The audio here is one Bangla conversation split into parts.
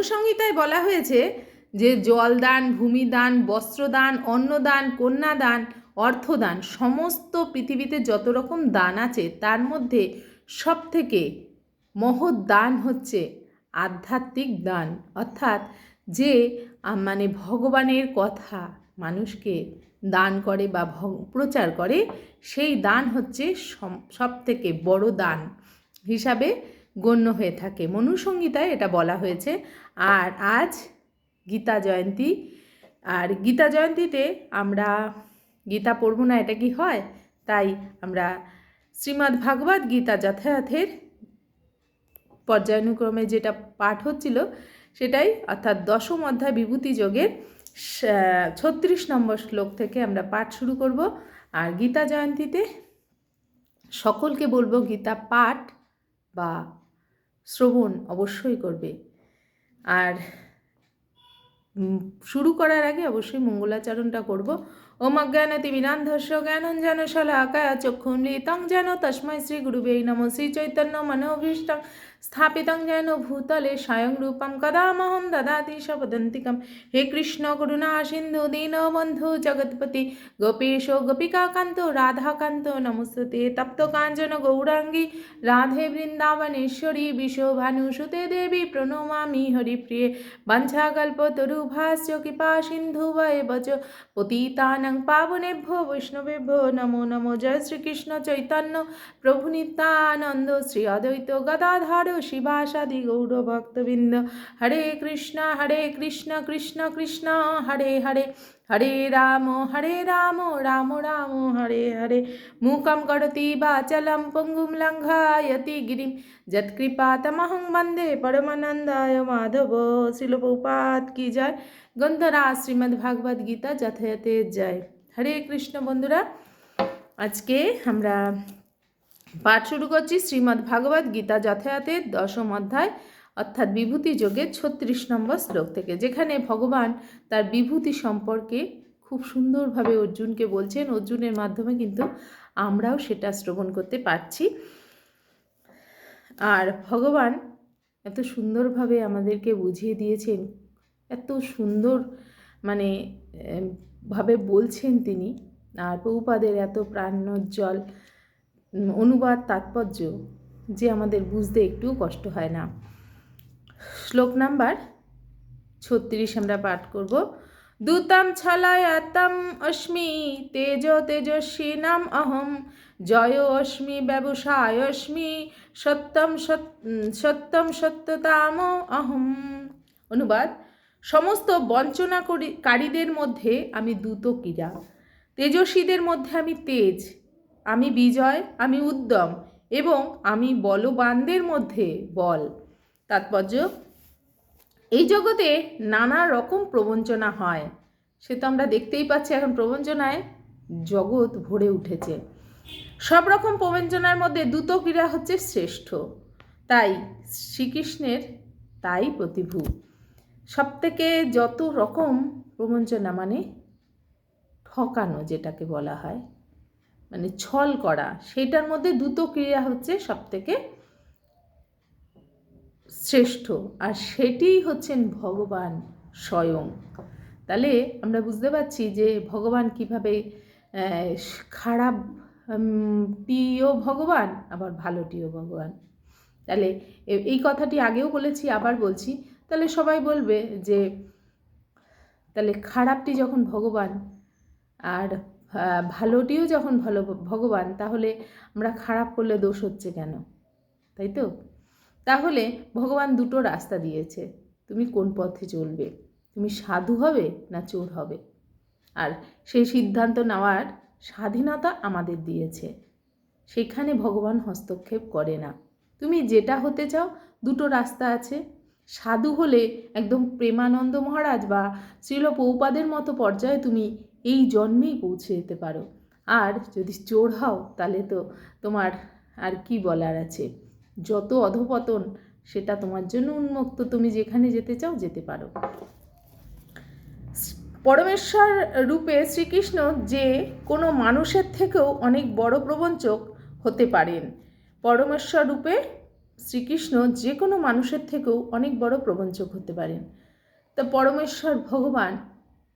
মনুসংহিতায় বলা হয়েছে যে জলদান, ভূমিদান, বস্ত্রদান, অন্নদান, কন্যাদান, অর্থদান সমস্ত পৃথিবীতে যত রকম দান আছে, তার মধ্যে সব থেকে মহৎ দান হচ্ছে আধ্যাত্মিক দান। অর্থাৎ যে মানে ভগবানের কথা মানুষকে দান করে বা প্রচার করে, সেই দান হচ্ছে সব থেকে বড় দান হিসাবে গণ্য হয়ে থাকে। মনুসংহিতায় এটা বলা হয়েছে, আর আজ গীতা জয়ন্তী, আর গীতা জয়ন্তীতে আমরা গীতা পড়ব না, এটা কি হয়? তাই আমরা শ্রীমদ্ ভাগবত গীতা যথাযথের পর্যায়ানুক্রমে যেটা পাঠ হচ্ছিল, সেটাই অর্থাৎ দশম অধ্যায় বিভূতি যোগের ছত্রিশ নম্বর শ্লোক থেকে আমরা পাঠ শুরু করব। আর গীতা জয়ন্তীতে সকলকে বলব গীতা পাঠ বা শ্রবণ অবশ্যই করবে। আর শুরু করার আগে অবশ্যই মঙ্গলাচরণটা করব। ওম অজ্ঞানতি বিনান্ধস্য জ্ঞানঞ্জন শলাকায় চক্ষুন্লিতং যেন তস্মৈ শ্রী গুরুবে নম শ্রী চৈতন্য মনোভীষ্টং। স্থাপিতং যেন ভূতলে স্বয়ং রূপম কদামহম দদাতি সপদন্তিকম হে কৃষ্ণ, করুণা, সিন্ধু দীনবন্ধু জগৎপতি, গোপীশ, গোপিকাকান্ত, রাধাকান্ত নমস্তে তপ্ত কাঞ্চন, গৌরাঙ্গী, রাধে বৃন্দাবনেশ্বরী বিশ্বভানুসুতে দেবী, প্রণমামি হরিপ্রিয়ে। বঞ্ছাকল্পতরুভাস্য কৃপা সিন্ধু বয় বচ। পতিতানং পাবনেভ্যো, বৈষ্ণবেভ্যো, নমো নমো। জয় শ্রীকৃষ্ণ চৈতন্য, প্রভু নিত্যানন্দ, শ্রী অদ্বৈত গদাধর শিবাসাদি গৌর ভক্তবৃন্দ হরে কৃষ্ণ হরে কৃষ্ণ কৃষ্ণ কৃষ্ণ, হরে হরে। হরে রাম হরে রাম রাম রাম, হরে হরে। মূকং করতি বাচলম পঙ্গুম লঙ্ঘায়তি গিরিম। যৎকৃপাতমহং বন্দে পরমানন্দায় মাধব শিলপৌপাত কি যায় গন্ধরা শ্রীমদ্ ভাগবত গীতা যথাযথে যায় হরে কৃষ্ণ বন্ধুরা, আজকে আমরা পাঠ শুরু করছি শ্রীমদ্ ভাগবত গীতা যথাযথের দশম অধ্যায়, অর্থাৎ বিভূতি যোগের ছত্রিশ নম্বর শ্লোক থেকে, যেখানে ভগবান তার বিভূতি সম্পর্কে খুব সুন্দরভাবে অর্জুনকে বলছেন। অর্জুনের মাধ্যমে কিন্তু আমরাও সেটা শ্রবণ করতে পারছি। আর ভগবান এত সুন্দরভাবে আমাদেরকে বুঝিয়ে দিয়েছেন, এত সুন্দর মানে ভাবে বলছেন তিনি। আর প্রভুপাদের এত প্রাণোজ্জ্বল অনুবাদ, তাৎপর্য যে আমাদের বুঝতে একটুও কষ্ট হয় না। শ্লোক নাম্বার ছত্রিশ আমরা পাঠ করব। দূতম ছলায়তম অস্মি তেজ তেজস্বিনাম অহম, জয় অস্মি ব্যবসায় অস্মি সত্যম সত্যম সত্যতাম অহম। অনুবাদ, সমস্ত বঞ্চনা করি- কারীদের মধ্যে আমি দূত ক্রীড়া, তেজস্বীদের মধ্যে আমি তেজ আমি বিজয়, আমি উদ্যম এবং আমি বলবানদের মধ্যে বল। তাৎপর্য, এই জগতে নানা রকম প্রবঞ্চনা হয়। সে তো আমরা দেখতেই পাচ্ছি এখন প্রবঞ্চনায় জগৎ ভরে উঠেছে। সব রকম প্রবঞ্চনার মধ্যে দ্রুত ক্রীড়া হচ্ছে শ্রেষ্ঠ। তাই শ্রীকৃষ্ণের তাই প্রতিভূ। সব থেকে যত রকম প্রবঞ্চনা মানে ঠকানো যেটাকে বলা হয়। মানে ছল করা সেটার মধ্যে দ্রুত ক্রিয়া হচ্ছে সব থেকে শ্রেষ্ঠ। আর সেটিই হচ্ছেন ভগবান স্বয়ং। তাহলে আমরা বুঝতে পারছি যে ভগবান কীভাবে টিও ভগবান, আবার ভালোটিও ভগবান। তাহলে এই কথাটি আগেও বলেছি, আবার বলছি। তাহলে সবাই বলবে যে, তাহলে খারাপটি যখন ভগবান, আর ভালোটিও যখন ভালো ভগবান, তাহলে আমরা খারাপ করলে দোষ হচ্ছে কেন? তাই তো? তাহলে ভগবান দুটো রাস্তা দিয়েছে। তুমি কোন পথে চলবে? তুমি সাধু হবে না চোর হবে? আর সেই সিদ্ধান্ত নেওয়ার স্বাধীনতা আমাদের দিয়েছে। সেখানে ভগবান হস্তক্ষেপ করে না। তুমি যেটা হতে চাও, দুটো রাস্তা আছে। সাধু হলে একদম প্রেমানন্দ মহারাজ বা শ্রীল পৌপাদের মতো পর্যায়ে তুমি এই জন্মেই পৌঁছে যেতে পারো। আর যদি চোর হও, তাহলে তো তোমার আর কি বলার আছে? যত অধপতন, সেটা তোমার জন্য উন্মুক্ত। তুমি যেখানে যেতে চাও, যেতে পারো। পরমেশ্বর রূপে শ্রীকৃষ্ণ যে কোনো মানুষের থেকেও অনেক বড় প্রবঞ্চক হতে পারেন। পরমেশ্বর রূপে শ্রীকৃষ্ণ যে কোনো মানুষের থেকেও অনেক বড় প্রবঞ্চক হতে পারেন। তা পরমেশ্বর ভগবান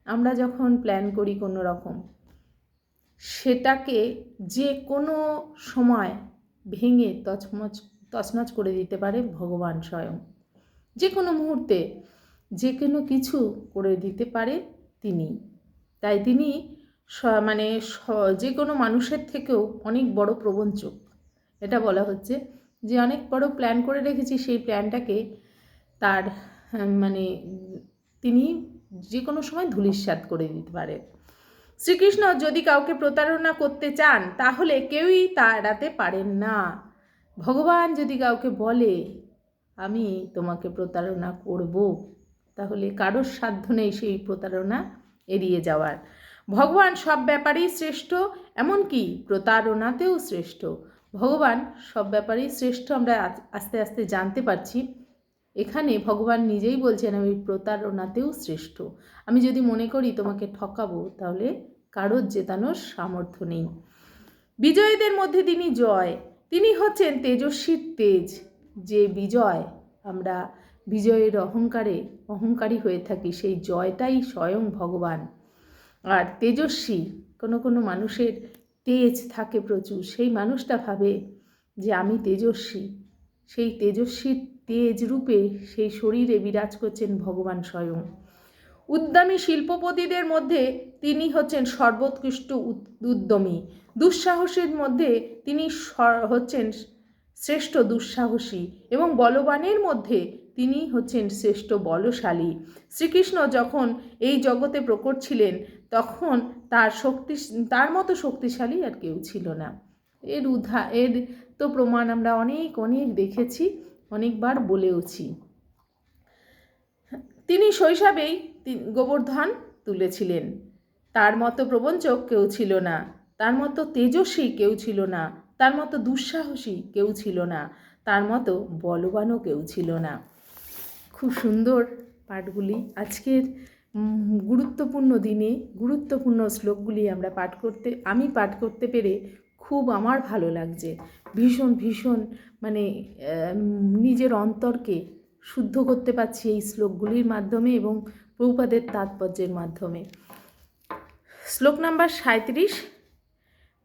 আমরা যখন প্ল্যান করি কোনো রকম, সেটাকে যে কোনো সময় ভেঙে তছমছ, তছনছ করে দিতে পারে ভগবান স্বয়ং। যে কোনো মুহূর্তে যে কোনো কিছু করে দিতে পারে তিনি। তাই তিনি মানে যে কোনো মানুষের থেকেও অনেক বড় প্রবঞ্চক। এটা বলা হচ্ছে যে অনেক বড় প্ল্যান করে রেখেছি, সেই প্ল্যানটাকে তার মানে তিনি যে কোনো সময় ধূলিসাৎ করে দিতে পারে। শ্রীকৃষ্ণ যদি কাউকে প্রতারণা করতে চান, তাহলে কেউই তা এড়াতে পারেন না। ভগবান যদি কাউকে বলে, আমি তোমাকে প্রতারণা করব তাহলে কারোর সাধ্য নেই সেই প্রতারণা এড়িয়ে যাওয়ার। ভগবান সব ব্যাপারেই শ্রেষ্ঠ, এমনকি প্রতারণাতেও শ্রেষ্ঠ। ভগবান সব ব্যাপারেই শ্রেষ্ঠ আমরা আস্তে আস্তে জানতে পারছি। এখানে ভগবান নিজেই বলছেন, আমি প্রতারণাতেও শ্রেষ্ঠ। আমি যদি মনে করি তোমাকে ঠকাবো, তাহলে কারোর জেতানোর সামর্থ্য নেই। বিজয়ীদের মধ্যে তিনি জয়। তিনি হচ্ছেন তেজস্বীর তেজ। যে বিজয়, আমরা বিজয়ের অহংকারে, অহংকারী হয়ে থাকি, সেই জয়টাই স্বয়ং ভগবান। আর তেজস্বী, কোনো কোনো মানুষের তেজ থাকে প্রচুর। সেই মানুষটা ভাবে যে, আমি তেজস্বী। সেই তেজস্বীর তেজ রূপে সেই শরীরে বিরাজ করছেন ভগবান স্বয়ং। উদ্যমী শিল্পপতিদের মধ্যে তিনি হচ্ছেন সর্বোৎকৃষ্ট উদ- উদ্যমী। দুঃসাহসীর মধ্যে তিনি হচ্ছেন শ্রেষ্ঠ দুঃসাহসী এবং বলবানের মধ্যে তিনি হচ্ছেন শ্রেষ্ঠ বলশালী। শ্রীকৃষ্ণ যখন এই জগতে প্রকট ছিলেন, তখন তার শক্তি, তার মতো শক্তিশালী আর কেউ ছিল না। এর উধা, এর তো প্রমাণ আমরা অনেক অনেক দেখেছি। অনেকবার বলেওছি। তিনি শৈশবেই গোবর্ধন তুলেছিলেন। তার মতো প্রবঞ্চক কেউ ছিল না। তার মতো তেজস্বী কেউ ছিল না। তার মতো দুঃসাহসী কেউ ছিল না। তার মতো বলবানও কেউ ছিল না। খুব সুন্দর পাঠগুলি। আজকের গুরুত্বপূর্ণ দিনে গুরুত্বপূর্ণ শ্লোকগুলি আমরা পাঠ করতে, আমি পাঠ করতে পেরে খুব আমার ভালো লাগছে। ভীষণ ভীষণ মানে নিজের অন্তরকে শুদ্ধ করতে পারছি এই শ্লোকগুলির মাধ্যমে এবং প্রভুপাদের তাৎপর্যের মাধ্যমে। শ্লোক নাম্বার সাঁত্রিশ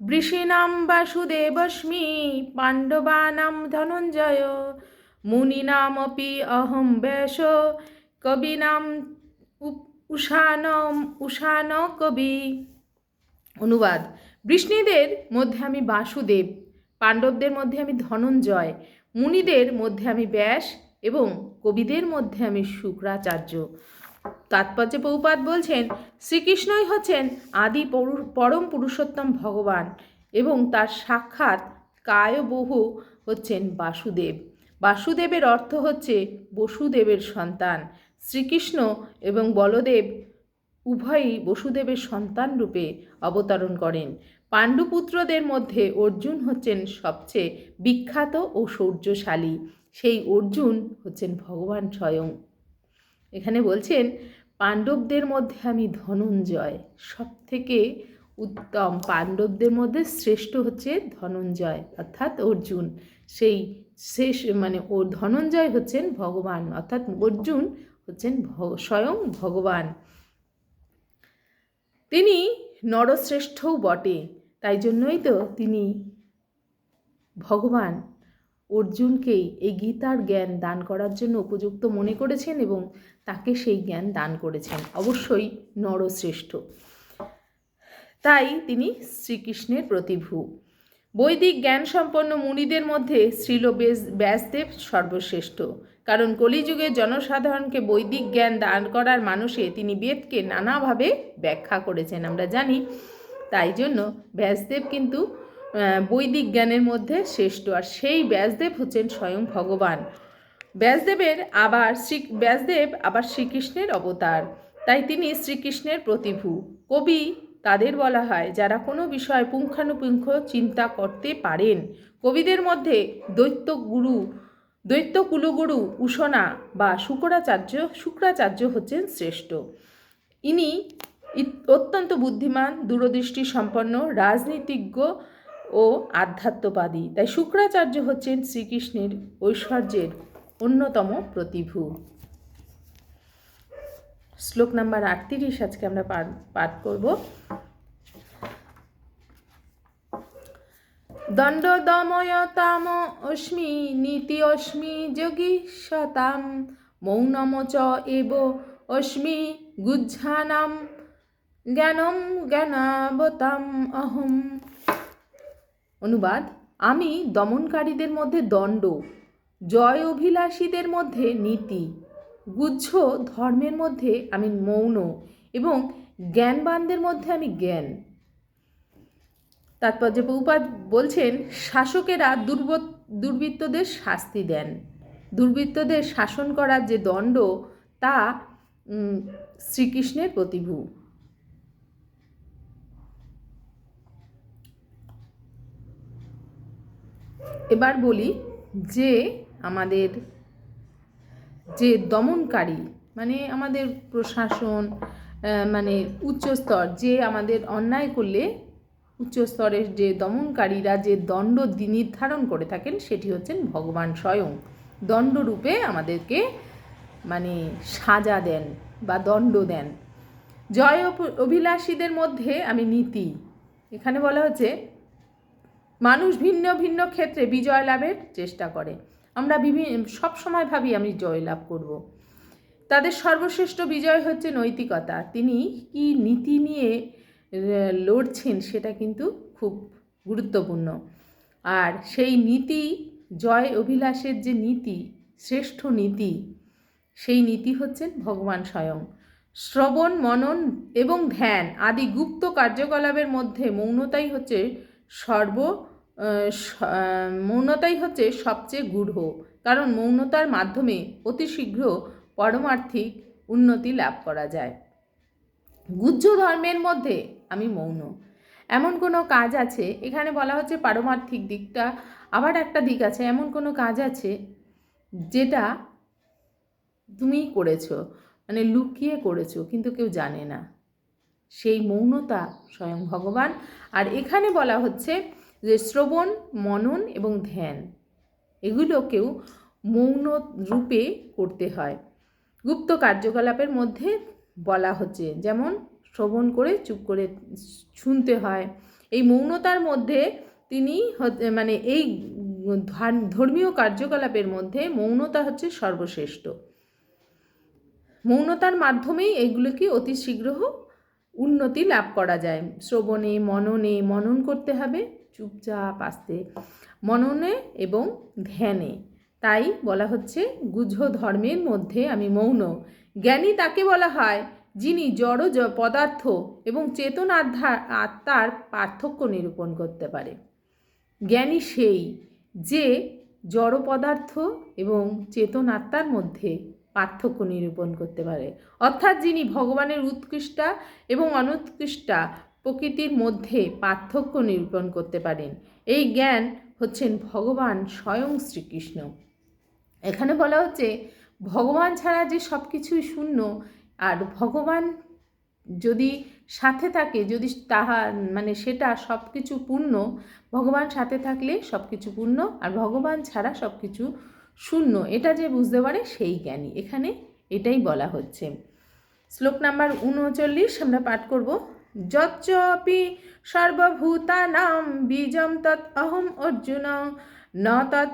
বৃষীণাম বাসুদেবস্মি পাণ্ডবানাম ধনঞ্জয়, মুনিনামপি অহম ব্যাস কবিনাম উষানম উষান কবি অনুবাদ। বৃষ্ণীদের মধ্যে আমি বাসুদেব, পাণ্ডবদের মধ্যে আমি ধনঞ্জয়, মুনিদের মধ্যে আমি ব্যাস এবং কবিদের মধ্যে আমি শুক্রাচার্য। তাৎপর্য পৌপাত বলছেন, শ্রীকৃষ্ণই হচ্ছেন আদি পরু- পরম পুরুষোত্তম ভগবান এবং তার সাক্ষাৎ কায়বহু হচ্ছেন বাসুদেব। বাসুদেবের অর্থ হচ্ছে বসুদেবের সন্তান। শ্রীকৃষ্ণ এবং বলদেব উভয়ই বসুদেবের সন্তান রূপে অবতরণ করেন। পাণ্ডুপুত্রদের মধ্যে অর্জুন হচ্ছেন সবচেয়ে বিখ্যাত ও শৌর্যশালী। সেই অর্জুন হচ্ছেন ভগবান স্বয়ং। এখানে বলছেন, পাণ্ডবদের মধ্যে আমি ধনঞ্জয়। সব থেকে উত্তম পাণ্ডবদের মধ্যে শ্রেষ্ঠ হচ্ছে ধনঞ্জয়, অর্থাৎ অর্জুন। সেই শেষ মানে ও ধনঞ্জয় হচ্ছেন ভগবান, অর্থাৎ অর্জুন হচ্ছেন স্বয়ং ভগবান। তিনি নরশ্রেষ্ঠও বটে। তাই জন্যই তো তিনি ভগবান অর্জুনকেই এই গীতার জ্ঞান দান করার জন্য উপযুক্ত মনে করেছেন এবং তাকে সেই জ্ঞান দান করেছেন। অবশ্যই নরশ্রেষ্ঠ। তাই তিনি শ্রীকৃষ্ণের প্রতিভু। বৈদিক জ্ঞান সম্পন্ন মুনিদের মধ্যে শ্রীল ব্যাসদেব সর্বশ্রেষ্ঠ। কারণ কলিযুগে জনসাধারণকে বৈদিক জ্ঞান দান করার মানুষে তিনি বেদকে নানাভাবে ব্যাখ্যা করেছেন, আমরা জানি। তাই জন্য ব্যাসদেব কিন্তু বৈদিক জ্ঞানের মধ্যে শ্রেষ্ঠ, আর সেই ব্যাসদেব হচ্ছেন স্বয়ং ভগবান। ব্যাসদেবের আবার শ্রী, ব্যাসদেব আবার শ্রীকৃষ্ণের অবতার। তাই তিনি শ্রীকৃষ্ণের প্রতিভূ। কবি তাদের বলা হয়, যারা কোনো বিষয় পুঙ্খানুপুঙ্খ চিন্তা করতে পারেন। কবিদের মধ্যে দৈত্য গুরু দৈত্য কুলগুরু উষণা বা শুক্রাচার্য শুক্রাচার্য হচ্ছেন শ্রেষ্ঠ। ইনি অত্যন্ত বুদ্ধিমান, দূরদৃষ্টি সম্পন্ন, রাজনীতিজ্ঞ ও আধ্যাত্মবাদী। তাই শুক্রাচার্য হচ্ছেন শ্রীকৃষ্ণের ঐশ্বর্যের অন্যতম প্রতিভূ। শ্লোক নাম্বার আটত্রিশ আজকে আমরা পাঠ করব। দণ্ড দময়তাম অস্মি নীতি অস্মি যোগী শতাম মৌনম চ এব অস্মি গুজ্জানাম জ্ঞানম জ্ঞানাবতাম অহম। অনুবাদ, আমি দমনকারীদের মধ্যে দণ্ড, জয় অভিলাষীদের মধ্যে নীতি গুচ্ছ ধর্মের মধ্যে আমি মৌন এবং জ্ঞানবানদের মধ্যে আমি জ্ঞান। তাৎপর্য উপাদ বলছেন, শাসকেরা দুর্ব, দুর্বৃত্তদের শাস্তি দেন। দুর্বৃত্তদের শাসন করার যে দণ্ড, তা শ্রীকৃষ্ণের প্রতিভূ। এবার বলি যে আমাদের যে দমনকারী মানে আমাদের প্রশাসন মানে উচ্চস্তর, যে আমাদের অন্যায় করলে উচ্চস্তরের যে দমনকারীরা যে দণ্ড নির্ধারণ করে থাকেন, সেটি হচ্ছেন ভগবান স্বয়ং। দণ্ডরূপে আমাদেরকে মানে সাজা দেন বা দণ্ড দেন। জয় অভিলাষীদের মধ্যে আমি নীতি। এখানে বলা হচ্ছে, মানুষ ভিন্ন ভিন্ন ক্ষেত্রে বিজয় লাভের চেষ্টা করে। আমরা বিভিন্ন সবসময় ভাবি আমি জয় লাভ করব। তাদের সর্বশ্রেষ্ঠ বিজয় হচ্ছে নৈতিকতা। তিনি কি নীতি নিয়ে লড়ছেন সেটা কিন্তু খুব গুরুত্বপূর্ণ। আর সেই নীতি, জয় অভিলাষের যে নীতি, শ্রেষ্ঠ নীতি, সেই নীতি হচ্ছেন ভগবান স্বয়ং। শ্রবণ, মনন এবং ধ্যান আদি গুপ্ত কার্যকলাপের মধ্যে মৌনতাই হচ্ছে সর্ব মৌনতাই হচ্ছে সবচেয়ে গূঢ়। কারণ মৌনতার মাধ্যমে অতি শীঘ্র পরমার্থিক উন্নতি লাভ করা যায়। গুজ্জ ধর্মের মধ্যে আমি মৌন। এমন কোনো কাজ আছে? এখানে বলা হচ্ছে পারমার্থিক দিকটা আবার একটা দিক আছে, এমন কোনো কাজ আছে যেটা তুমি করেছ মানে লুকিয়ে করেছ, কিন্তু কেউ জানে না। সেই মৌনতা স্বয়ং ভগবান। আর এখানে বলা হচ্ছে যে শ্রবণ, মনন এবং ধ্যান এগুলোকেও মৌন রূপে করতে হয়। গুপ্ত কার্যকলাপের মধ্যে বলা হচ্ছে, যেমন শ্রবণ করে, চুপ করে শুনতে হয়। এই মৌনতার মধ্যে তিনি মানে এই ধর্মীয় কার্যকলাপের মধ্যে মৌনতা হচ্ছে সর্বশ্রেষ্ঠ। মৌনতার মাধ্যমেই এগুলোকে অতি শীঘ্র উন্নতি লাভ করা যায়। শ্রবণে, মননে মনন করতে হবে, চুপচাপ আসতে। মননে এবং ধ্যানে। তাই বলা হচ্ছে গুজ ধর্মের মধ্যে আমি মৌন। জ্ঞানী তাকে বলা হয় যিনি জড় পদার্থ এবং চেতন আত্মার পার্থক্য নিরূপণ করতে পারে। জ্ঞানী সেই যে জড় পদার্থ এবং চেতন আত্মার মধ্যে পার্থক্য নিরূপণ করতে পারে। অর্থাৎ যিনি ভগবানের উৎকৃষ্টা এবং অনুৎকৃষ্টা প্রকৃতির মধ্যে পার্থক্য নিরূপণ করতে পারেন। এই জ্ঞান হচ্ছেন ভগবান স্বয়ং শ্রীকৃষ্ণ। এখানে বলা হচ্ছে, ভগবান ছাড়া যে সব কিছুই শূন্য আর ভগবান যদি সাথে থাকে, যদি তাহা মানে সেটা সব কিছু পূর্ণ, ভগবান সাথে থাকলে সব কিছু পূর্ণ আর ভগবান ছাড়া সব কিছু শূন্য। এটা যে বুঝতে পারে সেই জ্ঞানী। এখানে এটাই বলা হচ্ছে। শ্লোক নাম্বার উনচল্লিশ আমরা পাঠ করব। যচ্চপি সর্বভূতানাম বীজম তৎ অহম অর্জুন। ন তৎ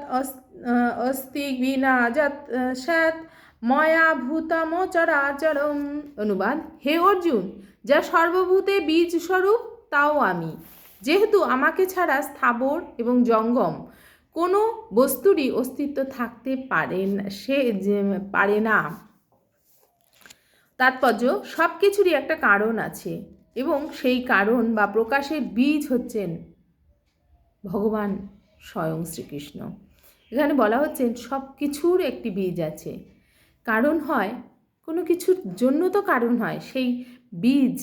অস্তি বিনা যৎ সৎ ময়া ভূতম চরাচরম অনুবাদ, হে অর্জুন, যা সর্বভূতে বীজ স্বরূপ তাও আমি। যেহেতু আমাকে ছাড়া স্থাবর এবং জঙ্গম কোনো বস্তুরই অস্তিত্ব থাকতে পারে না, সে পারে না। তাৎপর্য সব কিছুরই একটা কারণ আছে এবং সেই কারণ বা প্রকাশের বীজ হচ্ছেন ভগবান স্বয়ং শ্রীকৃষ্ণ। এখানে বলা হচ্ছে সব কিছুর একটি বীজ আছে। কারণ হয়, কোনো কিছুর জন্য তো কারণ হয়, সেই বীজ।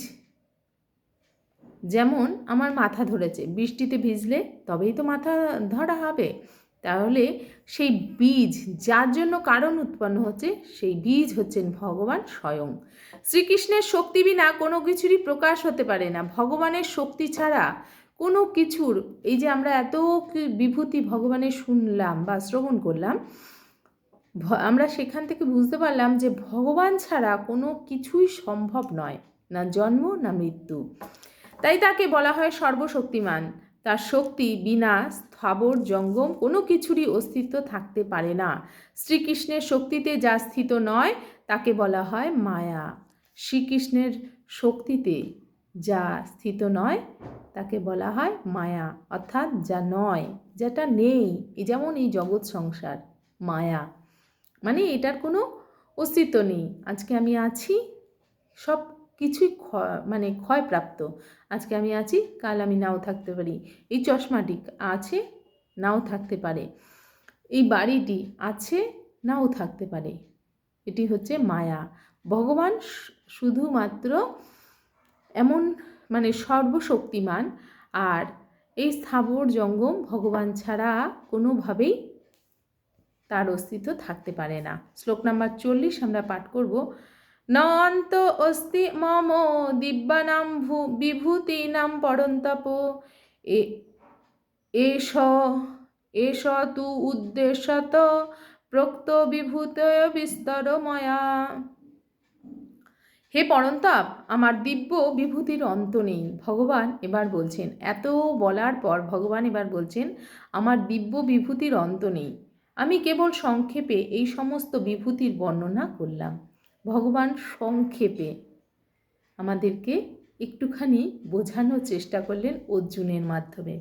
যেমন আমার মাথা ধরেছে, বৃষ্টিতে ভিজলে তবেই তো মাথা ধরা হবে। তাহলে সেই বীজ, যার জন্য কারণ উৎপন্ন হচ্ছে, সেই বীজ হচ্ছেন ভগবান স্বয়ং। শ্রীকৃষ্ণের শক্তি বিনা কোনো কিছুরই প্রকাশ হতে পারে না। ভগবানের শক্তি ছাড়া কোনো কিছুর, এই যে আমরা এত বিভূতি ভগবানের শুনলাম বা শ্রবণ করলাম আমরা সেখান থেকে বুঝতে পারলাম যে ভগবান ছাড়া কোনো কিছুই সম্ভব নয়, না জন্ম, না মৃত্যু। তাই তাকে বলা হয় সর্বশক্তিমান। তার শক্তি বিনা স্থাবর জঙ্গম কোনো কিছুরই অস্তিত্ব থাকতে পারে না। শ্রীকৃষ্ণের শক্তিতে যা স্থিত নয়, তাকে বলা হয় মায়া। শ্রীকৃষ্ণের শক্তিতে যা স্থিত নয়, তাকে বলা হয় মায়া। অর্থাৎ যা নয়, যেটা নেই যেমন এই জগৎ সংসার, মায়া। মানে এটার কোনো অস্তিত্ব নেই। আজকে আমি আছি, সব কিছুই মানে ক্ষয়প্রাপ্ত। আজকে আমি আছি, কাল আমি নাও থাকতে পারি। এই চশমাটি আছে, নাও থাকতে পারে। এই বাড়িটি আছে, নাও থাকতে পারে। এটি হচ্ছে মায়া। ভগবান শুধুমাত্র এমন মানে সর্বশক্তিমান, আর এই স্থাবর জঙ্গম ভগবান ছাড়া কোনোভাবেই তার অস্তিত্ব থাকতে পারে না। শ্লোক নাম্বার চল্লিশ আমরা পাঠ করব, নন্ত অস্তি মম দিব্যানাম ভূ বিভূতিনাম পরন্তপ। এ, এষ এষ তু উদ্দেশ্যত প্রক্ত বিভূতয় বিস্তর ময়া হে পরন্তাপ, আমার দিব্য বিভূতির অন্ত নেই। ভগবান এবার বলছেন, এত বলার পর ভগবান এবার বলছেন, আমার দিব্য বিভূতির অন্ত নেই। আমি কেবল সংক্ষেপে এই সমস্ত বিভূতির বর্ণনা করলাম। ভগবান সংক্ষেপে আমাদেরকে একটুখানি বোঝানোর চেষ্টা করলেন অর্জুনের মাধ্যমে।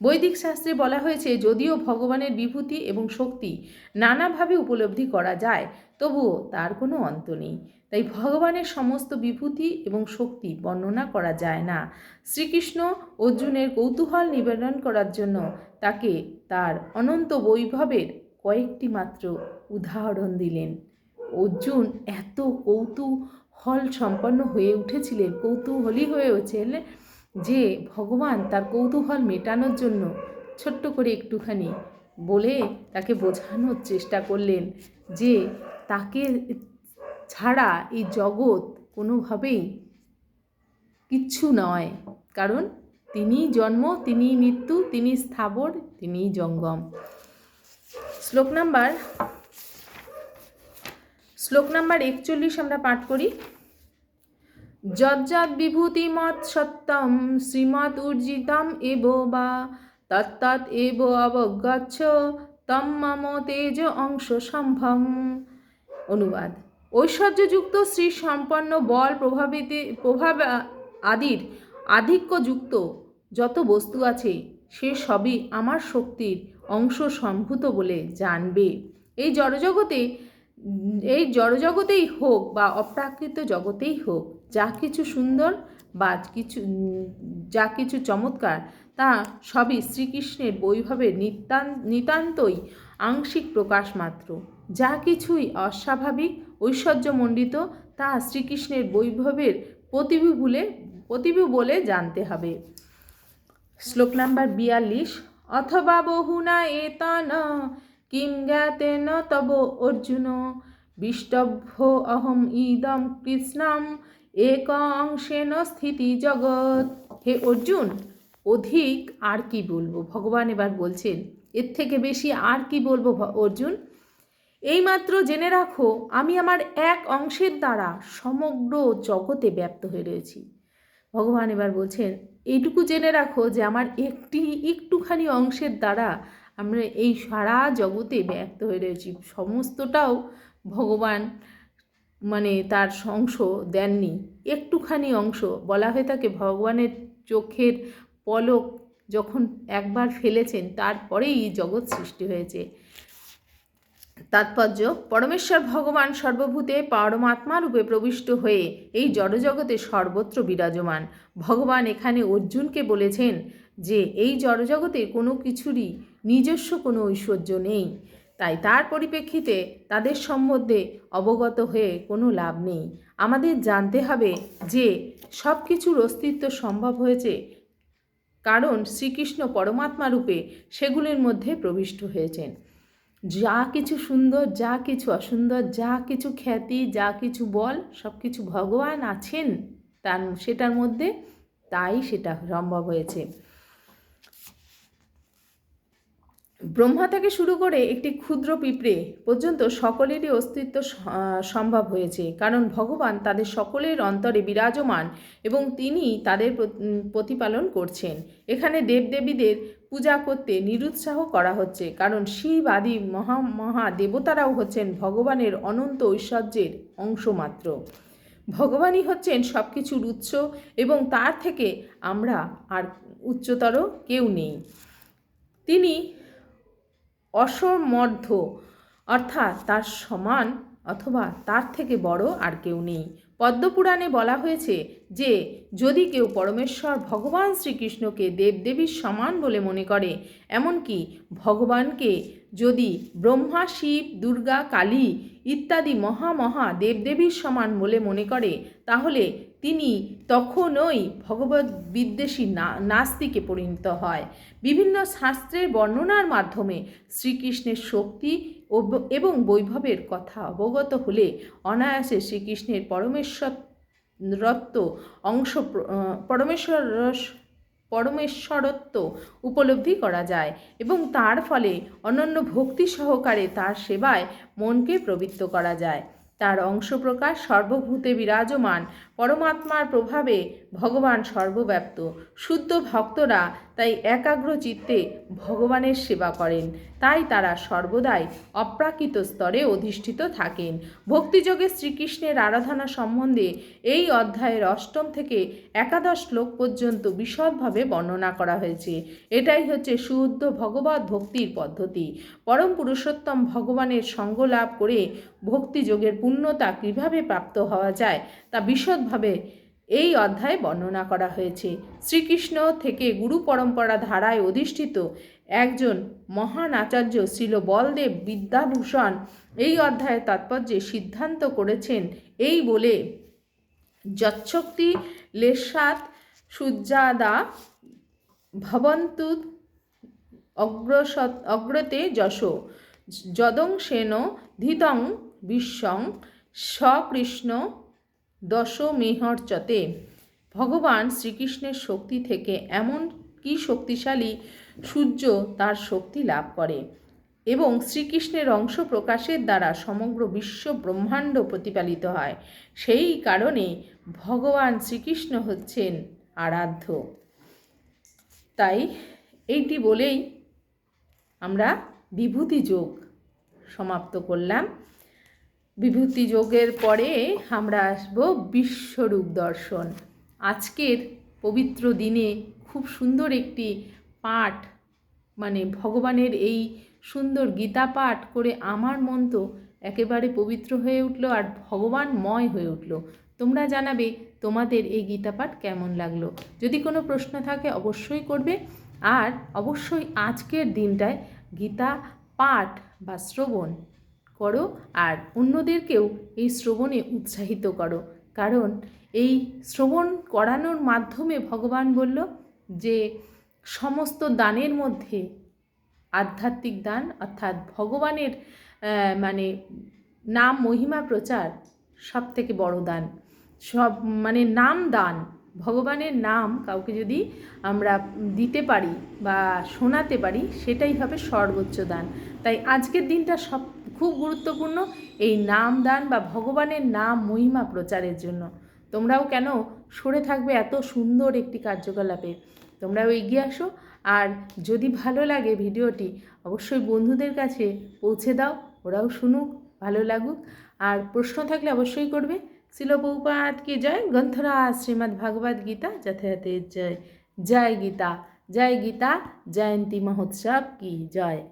বৈদিক শাস্ত্রে বলা হয়েছে, যদিও ভগবানের বিভূতি এবং শক্তি নানাভাবে উপলব্ধি করা যায়, তবুও তার কোনো অন্ত নেই। তাই ভগবানের সমস্ত বিভূতি এবং শক্তি বর্ণনা করা যায় না। শ্রীকৃষ্ণ অর্জুনের কৌতূহল নিবেদন করার জন্য তাকে তার অনন্ত বৈভবের কয়েকটি মাত্র উদাহরণ দিলেন। অর্জুন এত কৌতূহল সম্পন্ন হয়ে উঠেছিলেন, কৌতূহলী হয়ে উঠেছিলেন যে ভগবান তার কৌতূহল মেটানোর জন্য ছোট্ট করে একটুখানি বলে তাকে বোঝানোর চেষ্টা করলেন যে তাকে ছাড়া এই জগৎ কোনোভাবেই কিচ্ছু নয়। কারণ তিনিই জন্ম তিনিই মৃত্যু, তিনি স্থাবর তিনিই জঙ্গম। শ্লোক নাম্বার শ্লোক নাম্বার একচল্লিশ আমরা পাঠ করি। যজ্জাত বিভূতিমৎ সত্যম শ্রীমৎ উর্জিতম এব বা তত্তৎ এব অবগচ্ছ তম মম তেজ অংশ সম্ভম অনুবাদ। ঐশ্বর্যযুক্ত শ্রী সম্পন্ন বল প্রভাবিত, প্রভাব আদির আধিক্যযুক্ত যত বস্তু আছে, সে সবই আমার শক্তির অংশ সম্ভূত বলে জানবে। এই জড়জগতে, এই জড়জগতেই হোক বা অপ্রাকৃত জগতেই হোক, যা কিছু সুন্দর বা কিছু, যা কিছু চমৎকার, তা সবই শ্রীকৃষ্ণের বৈভবের নিতান, নিতান্তই আংশিক প্রকাশ মাত্র। যা কিছুই অস্বাভাবিক, ঐশ্বর্যমণ্ডিত, তা শ্রীকৃষ্ণের বৈভবের প্রতিভু বলে প্রতিভু বলে জানতে হবে। শ্লোক নাম্বার বিয়াল্লিশ অথবা বহুনা এতন, কিং জ্ঞাতেন তব অর্জুন। বিষ্টভ্য অহম ইদম কৃষ্ণম, এক অংশেন স্থিতি জগৎ। হে অর্জুন, অধিক আর কি বলব? ভগবান এবার বলছেন, এর থেকে বেশি আর কি বলব অর্জুন? এইমাত্র জেনে রাখো, আমি আমার এক অংশের দ্বারা সমগ্র জগতে ব্যপ্ত হয়ে রয়েছি। ভগবান এবার বলছেন এইটুকু জেনে রাখো যে আমার একটি একটুখানি অংশের দ্বারা আমরা এই সারা জগতে ব্যক্ত হয়ে রয়েছি। সমস্তটাও ভগবান মানে তার অংশ দেননি। একটুখানি অংশ বলা হয়ে থাকে ভগবানের চোখের পলক যখন একবার ফেলেছেন, তারপরেই জগৎ সৃষ্টি হয়েছে। তাৎপর্য, পরমেশ্বর ভগবান সর্বভূতে পরমাত্মা রূপে প্রবিষ্ট হয়ে এই জড়জগতে সর্বত্র বিরাজমান। ভগবান এখানে অর্জুনকে বলেছেন যে, এই জড়জগতে কোনো কিছুরই নিজস্ব কোনো ঐশ্বর্য নেই। তাই তার পরিপ্রেক্ষিতে তাদের সম্বন্ধে অবগত হয়ে কোনো লাভ নেই। আমাদের জানতে হবে যে সব কিছুর অস্তিত্ব সম্ভব হয়েছে কারণ শ্রীকৃষ্ণ পরমাত্মা রূপে সেগুলির মধ্যে প্রবিষ্ট হয়েছেন। যা কিছু সুন্দর, যা কিছু অসুন্দর, যা কিছু খ্যাতি, যা কিছু বল সব কিছু ভগবান আছেন। তার, সেটার মধ্যে তাই সেটা সম্ভব হয়েছে। ব্রহ্মা থেকে শুরু করে একটি ক্ষুদ্র পিঁপড়ে পর্যন্ত সকলেরই অস্তিত্ব সম্ভব হয়েছে। কারণ ভগবান তাদের সকলের অন্তরে বিরাজমান এবং তিনি তাদের প্রতিপালন করছেন। এখানে দেবদেবীদের পূজা করতে নিরুৎসাহ করা হচ্ছে, কারণ শিব, আদি, মহা মহা দেবতারাও হচ্ছেন ভগবানের অনন্ত ঐশ্বর্যের অংশ মাত্র ভগবানই হচ্ছেন সব কিছুর উৎস এবং তার থেকে আমরা আর উচ্চতর কেউ নেই। তিনি অসমর্থ, অর্থাৎ তার সমান অথবা তার থেকে বড় আর কেউ নেই। পদ্মপুরাণে বলা হয়েছে যে, যদি কেউ পরমেশ্বর ভগবান শ্রীকৃষ্ণকে দেবদেবীর সমান বলে মনে করে, এমনকি ভগবানকে যদি ব্রহ্মা, শিব, দুর্গা, কালী ইত্যাদি মহা মহা দেবদেবীর সমান বলে মনে করে, তাহলে তিনি তখনই ভগবত বিদ্বেষী না, নাস্তিকে পরিণত হয়। বিভিন্ন শাস্ত্রের বর্ণনার মাধ্যমে শ্রীকৃষ্ণের শক্তি এবং বৈভবের কথা অবগত হলে অনায়াসে শ্রীকৃষ্ণের পরমেশ্বর পরমেশ্বরত্ব অংশ পরমেশ্বর পরমেশ্বরত্ব উপলব্ধি করা যায় এবং তার ফলে অনন্য ভক্তি সহকারে তার সেবায় মনকে প্রবৃত্ত করা যায়। তার অংশপ্রকাশ সর্বভূতে বিরাজমান পরমাত্মার প্রভাবে ভগবান সর্বব্যাপ্ত। শুদ্ধ ভক্তরা তাই একাগ্র চিত্তে ভগবানের সেবা করেন। তাই তারা সর্বদাই অপ্রাকৃত স্তরে অধিষ্ঠিত থাকেন। ভক্তিযোগে শ্রীকৃষ্ণের আরাধনা সম্বন্ধে এই অধ্যায়ের অষ্টম থেকে একাদশ শ্লোক পর্যন্ত বিশদভাবে বর্ণনা করা হয়েছে। এটাই হচ্ছে শুদ্ধ ভগবত ভক্তির পদ্ধতি। পরম পুরুষোত্তম ভগবানের সঙ্গ লাভ করে ভক্তিযোগের পূর্ণতা কীভাবে প্রাপ্ত হওয়া যায় তা বিশদভাবে এই অধ্যায়ে বর্ণনা করা হয়েছে। শ্রীকৃষ্ণ থেকে গুরু পরম্পরা ধারায় অধিষ্ঠিত একজন মহান আচার্য শ্রীল বলদেব বিদ্যাভূষণ এই অধ্যায়ের তাৎপর্যে সিদ্ধান্ত করেছেন এই বলে যচ্ছক্তি লেশাত সূর্যাদা ভবন্তু অগ্রসৎ অগ্রতে যশ। যদং সেন ধিতং বিশ্বং সকৃষ্ণ দশ মেহর্চতে ভগবান শ্রীকৃষ্ণের শক্তি থেকে এমন কি শক্তিশালী সূর্য তার শক্তি লাভ করে এবং শ্রীকৃষ্ণের অংশ প্রকাশের দ্বারা সমগ্র বিশ্ব ব্রহ্মাণ্ড প্রতিপালিত হয়? সেই কারণে ভগবান শ্রীকৃষ্ণ হচ্ছেন আরাধ্য। তাই এইটি বলেই আমরা বিভূতি যোগ সমাপ্ত করলাম। বিভূতি যোগের পরে আমরা আসব বিশ্বরূপ দর্শন। আজকের পবিত্র দিনে খুব সুন্দর একটি পাঠ মানে ভগবানের এই সুন্দর গীতা পাঠ করে আমার মন তো একেবারে পবিত্র হয়ে উঠল আর ভগবানময় হয়ে উঠল। তোমরা জানাবে তোমাদের এই গীতা পাঠ কেমন লাগল। যদি কোনো প্রশ্ন থাকে অবশ্যই করবে। আর অবশ্যই আজকের দিনটায় গীতা পাঠ বা শ্রবণ করো আর অন্যদেরকেও এই শ্রবণে উৎসাহিত করো। কারণ এই শ্রবণ করানোর মাধ্যমে ভগবান বলল যে, সমস্ত দানের মধ্যে আধ্যাত্মিক দান অর্থাৎ ভগবানের মানে নাম মহিমা প্রচার সব থেকে বড় দান। সব মানে নাম দান, ভগবানের নাম কাউকে যদি আমরা দিতে পারি বা শোনাতে পারি, সেটাই হবে সর্বোচ্চ দান। তাই আজকের দিনটা সব খুব গুরুত্বপূর্ণ এই নাম দান বা ভগবানের নাম মহিমা প্রচারের জন্য। তোমরাও কেন সরে থাকবে এত সুন্দর একটি কার্যকলাপে? তোমরাও এগিয়ে আসো। আর যদি ভালো লাগে ভিডিওটি, অবশ্যই বন্ধুদের কাছে পৌঁছে দাও, ওরাও শুনুক, ভালো লাগুক। আর প্রশ্ন থাকলে অবশ্যই করবে। শিলপৌপাত কি জয়? গ্রন্থরাজ শ্রীমদ্ ভাগবত গীতা যথাযথে জয়। জয় গীতা। জয় গীতা, জয়ন্তী মহোৎসব কি জয়?